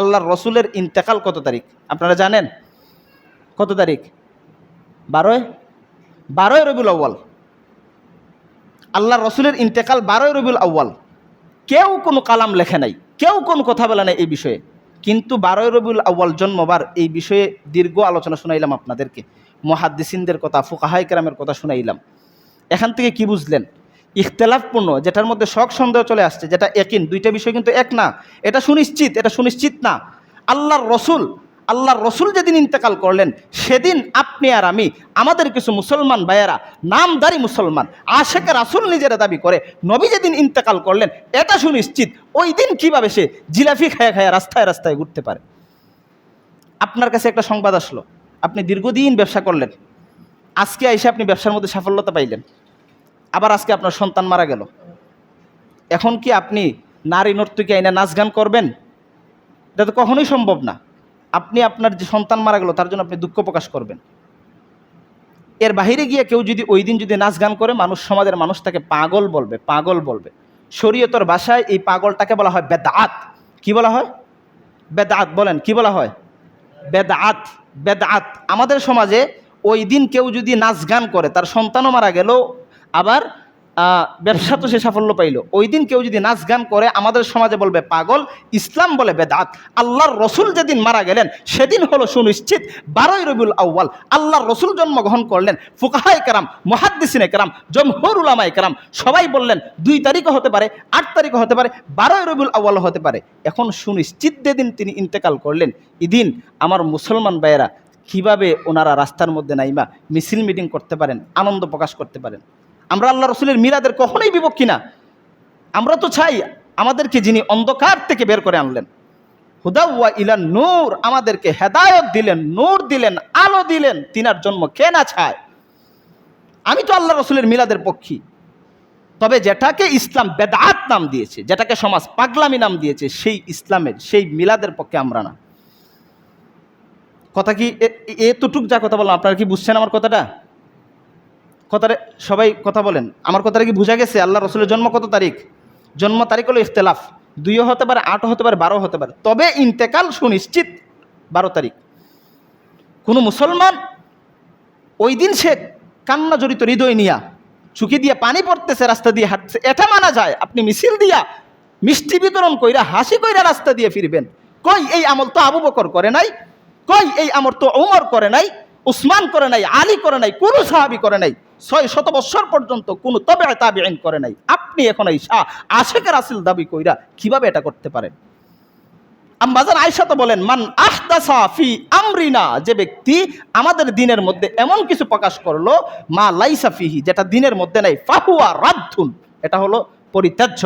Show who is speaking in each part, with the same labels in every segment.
Speaker 1: আল্লাহর রসুলের ইন্তেকাল কত তারিখ? আপনারা জানেন? কত তারিখ? বারোয় বারোই রবিউল আউ্য়াল। আল্লাহ রসুলের ইন্তেকাল বারোই রবিউল আউ্য়াল। কেউ কোনো কালাম লেখে নাই, কেউ কোনো কথা বলে নাই এই বিষয়ে। কিন্তু বারোই রবিউল আউ্য়াল জন্মবার এই বিষয়ে দীর্ঘ আলোচনা শুনাইলাম আপনাদেরকে। মহাদ্দিসিনদের কথা, ফুকাহাই কেরামের কথা শুনাইলাম। এখান থেকে কি বুঝলেন? ইখতলাফপূর্ণ, যেটার মধ্যে শখ সন্দেহ চলে আসছে, যেটা একিন, দুইটা বিষয় কিন্তু এক না। এটা সুনিশ্চিত এটা সুনিশ্চিত না। আল্লাহর রসুল আল্লাহর রসুল যেদিন ইন্তেকাল করলেন, সেদিন আপনি আর আমি, আমাদের কিছু মুসলমান ভাইয়েরা, নামদারি মুসলমান, আশেকে রাসুল নিজেরা দাবি করে, নবী যেদিন ইন্তেকাল করলেন, এটা সুনিশ্চিত, ওই দিন কীভাবে সে জিলাফি খায়া খায়া রাস্তায় রাস্তায় ঘুরতে পারে। আপনার কাছে একটা সংবাদ আসলো, আপনি দীর্ঘদিন ব্যবসা করলেন, আজকে এসে আপনি ব্যবসার মধ্যে সাফল্যতা পাইলেন। আবার আজকে আপনার সন্তান মারা গেল। এখন কি আপনি নারী নর্তকী আইনা নাচ গান করবেন? এটা তো কখনোই সম্ভব না। আপনি আপনার যে সন্তান মারা গেল, তার জন্য আপনি দুঃখ প্রকাশ করবেন। এর বাহিরে গিয়ে কেউ যদি ওই দিন যদি নাচ গান করে, মানুষ সমাজের মানুষ তাকে পাগল বলবে পাগল বলবে। শরীয়তর ভাষায় এই পাগলটাকে বলা হয় বেদাত। কি বলা হয়? বেদাত বলেন, কি বলা হয়? বেদাত বেদাত। আমাদের সমাজে ওই দিন কেউ যদি নাচ গান করে, তার সন্তানও মারা গেল আবার ব্যবসা তো সে সাফল্য পাইল। ওই দিন কেউ যদি নাচ গান করে, আমাদের সমাজে বলবে পাগল, ইসলাম বলে বেদাত। আল্লাহর রসুল যেদিন মারা গেলেন, সেদিন হলো সুনিশ্চিত, বারোই রবিউল আউ্য়াল। আল্লাহর রসুল জন্মগ্রহণ করলেন ফুকাহাই কারাম, মহাদ্দিসিনে কারাম, জমহর উলামাই কারাম। সবাই বললেন, দুই তারিখও হতে পারে, আট তারিখও হতে পারে, বারোই রবিউল আউ্য়াল হতে পারে। এখন সুনিশ্চিত যেদিন তিনি ইন্তেকাল করলেন, এদিন আমার মুসলমান ভাইয়েরা কীভাবে ওনারা রাস্তার মধ্যে নাইবা মিছিল মিটিং করতে পারেন, আনন্দ প্রকাশ করতে পারেন। আমরা আল্লাহ রসুলের মিলাদের কখনোই বিপক্ষী না। আমরা তো চাই আমাদেরকে যিনি অন্ধকার থেকে বের করে আনলেন হুদাউয়া ইলা নূর, আমাদেরকে হেদায়ত দিলেন, নূর দিলেন, আলো দিলেন, তিনার জন্ম কে না চায়? আমি তো আল্লাহ রসুলের মিলাদের পক্ষী। তবে যেটাকে ইসলাম বেদাত নাম দিয়েছে, যেটাকে সমাজ পাগলামি নাম দিয়েছে, সেই ইসলামের, সেই মিলাদের পক্ষে আমরা না। কথা কি এতটুক যা কথা বললাম, আপনারা কি বুঝছেন আমার কথাটা? কথাটা সবাই কথা বলেন। আমার কথাটা কি বোঝা গেছে? আল্লাহ রসুলের জন্ম কত তারিখ? জন্ম তারিখ হলো ইখতলাফ। দুইও হতে পারে, আটও হতে পারে বারো হতে পারে। তবে ইন্তেকাল সুনিশ্চিত বারো তারিখ। কোনো মুসলমান ওই দিন সে কান্না জড়িত হৃদয় নিয়া চুকি দিয়ে পানি পড়তেছে, রাস্তা দিয়ে হাঁটছে। এটা মানা যায়, আপনি মিছিল দিয়া মিষ্টি বিতরণ কইরা, হাসি কইরা রাস্তা দিয়ে ফিরবেন। কই এই আমল তো আবু বকর করে নাই? কই এই আমল তো ওমর করে নাই? উসমান করে নাই? আলী করে নাই? কোনো সাহাবি করে নাই? ছয় শত বৎসর পর্যন্ত কোনো তবে তাবি আইন করে নাই। আপনি এখন এই আশেকের আসিল দাবি কইরা কীভাবে এটা করতে পারেন? আম্বাজান আয়সা তো বলেন, মান আহদাসা ফি আমরিনা যে ব্যক্তি আমাদের দিনের মধ্যে এমন কিছু প্রকাশ করল, মা লাইসা ফিহি যেটা দিনের মধ্যে নাই, ফাহুয়া রাদ্ধুন এটা হলো পরিত্যাজ্য।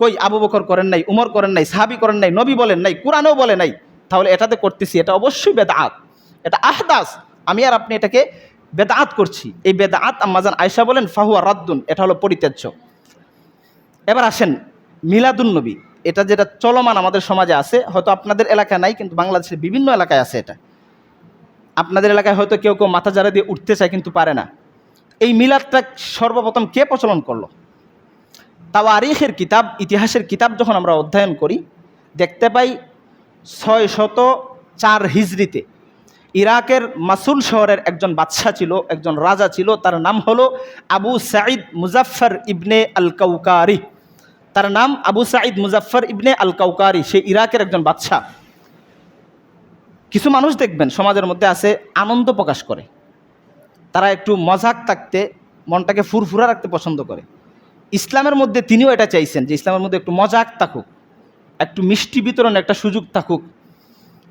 Speaker 1: কই, আবু বকর করেন নাই, উমর করেন নাই, সাহাবি করেন নাই, নবী বলেন নাই, কোরআনও বলে নাই। তাহলে এটাতে করতেছি, এটা অবশ্যই বেদাত। এটা আহদাস। আমি আর আপনি এটাকে বেদাত করছি। এই বেদাত আম্মাজান আয়সা বলেন, ফাহুয়া রাদ্দুন এটা হলো পরিত্যাজ্য। এবার আসেন মিলাদুন নবী। এটা যেটা চলমান আমাদের সমাজে আছে, হয়তো আপনাদের এলাকায় নাই, কিন্তু বাংলাদেশের বিভিন্ন এলাকায় আছে এটা। আপনাদের এলাকায় হয়তো কেউ কেউ মাথা জারা দিয়ে উঠতে চায়, কিন্তু পারে না। এই মিলাদটা সর্বপ্রথম কে প্রচলন করল? তাওয়ারিখের কিতাব, ইতিহাসের কিতাব যখন আমরা অধ্যয়ন করি, দেখতে পাই ছয় শত চার হিজড়িতে ইরাকের মাসুল শহরের একজন বাদশাহ ছিল, একজন রাজা ছিল, তার নাম হলো আবু সাঈদ মুজাফফর ইবনে আল কাউকারি তার নাম আবু সাঈদ মুজাফফর ইবনে আল কাউকারি সে ইরাকের একজন বাদশাহ। কিছু মানুষ দেখবেন, সমাজের মধ্যে আছে, আনন্দ প্রকাশ করে। তারা একটু মজাক থাকতে, মনটাকে ফুরফুরা রাখতে পছন্দ করে। ইসলামের মধ্যে তিনিও এটা চাইছেন যে, ইসলামের মধ্যে একটু মজাক থাকুক, একটু মিষ্টি বিতরণ একটা সুযোগ থাকুক।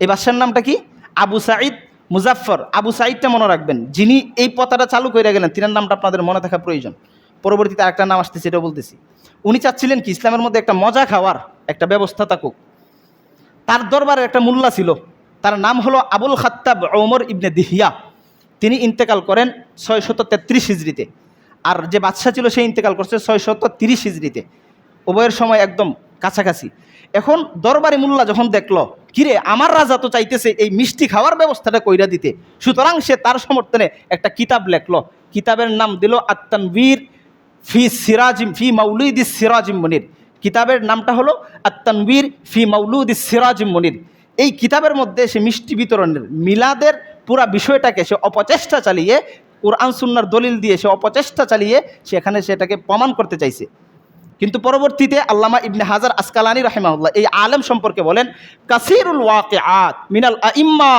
Speaker 1: এই বাদশার নামটা কি? আবু সাঈদ মুজাফফর, আবু সাঈদটা মনে রাখবেন, যিনি এই পতাটা চালু করে গেলেন, তিনার নামটা আপনাদের মনে থাকা প্রয়োজন। পরবর্তীতে আরেকটা নাম আসতেছে এটা বলতেছি। উনি চাচ্ছিলেন কি, ইসলামের মধ্যে একটা মজা খাওয়ার একটা ব্যবস্থা থাকুক। তার দরবারে একটা মোল্লা ছিল, তার নাম হলো আবুল খাত্তাব ওমর ইবনে দিহিয়া। তিনি ইন্তেকাল করেন ছয় শত তেত্রিশ হিজড়িতে। আর যে বাদশা ছিল, সে ইন্তেকাল করছে ছয় শত তিরিশ হিজড়িতে। উভয়ের সময় একদম কাছাকাছি। এখন দরবারি মোল্লা যখন দেখল কিরে, আমার রাজা তো চাইতেছে এই মিষ্টি খাওয়ার ব্যবস্থাটা কইরা দিতে। সুতরাং সে তার সমর্থনে একটা কিতাব লেখলো। কিতাবের নাম দিল আত্মানবীর ফি সিরাজিম, ফি মাউলিদি সিরাজিম মনির। কিতাবের নামটা হলো আত্মানবীর ফি মাউলুদ সিরাজিম মনির। এই কিতাবের মধ্যে সে মিষ্টি বিতরণের মিলাদের পুরা বিষয়টাকে সে অপচেষ্টা চালিয়ে, কোরআন, সুন্নার দলিল দিয়ে সে অপচেষ্টা চালিয়ে, সেখানে সেটাকে প্রমাণ করতে চাইছে। কিন্তু পরবর্তীতে আল্লামা ইবনে হাজার আসকালানি রাহেমাউল্লাহ এই আলেম সম্পর্কে বলেন, কাসিরুল ওয়াকে আত মিনাল আইম্মা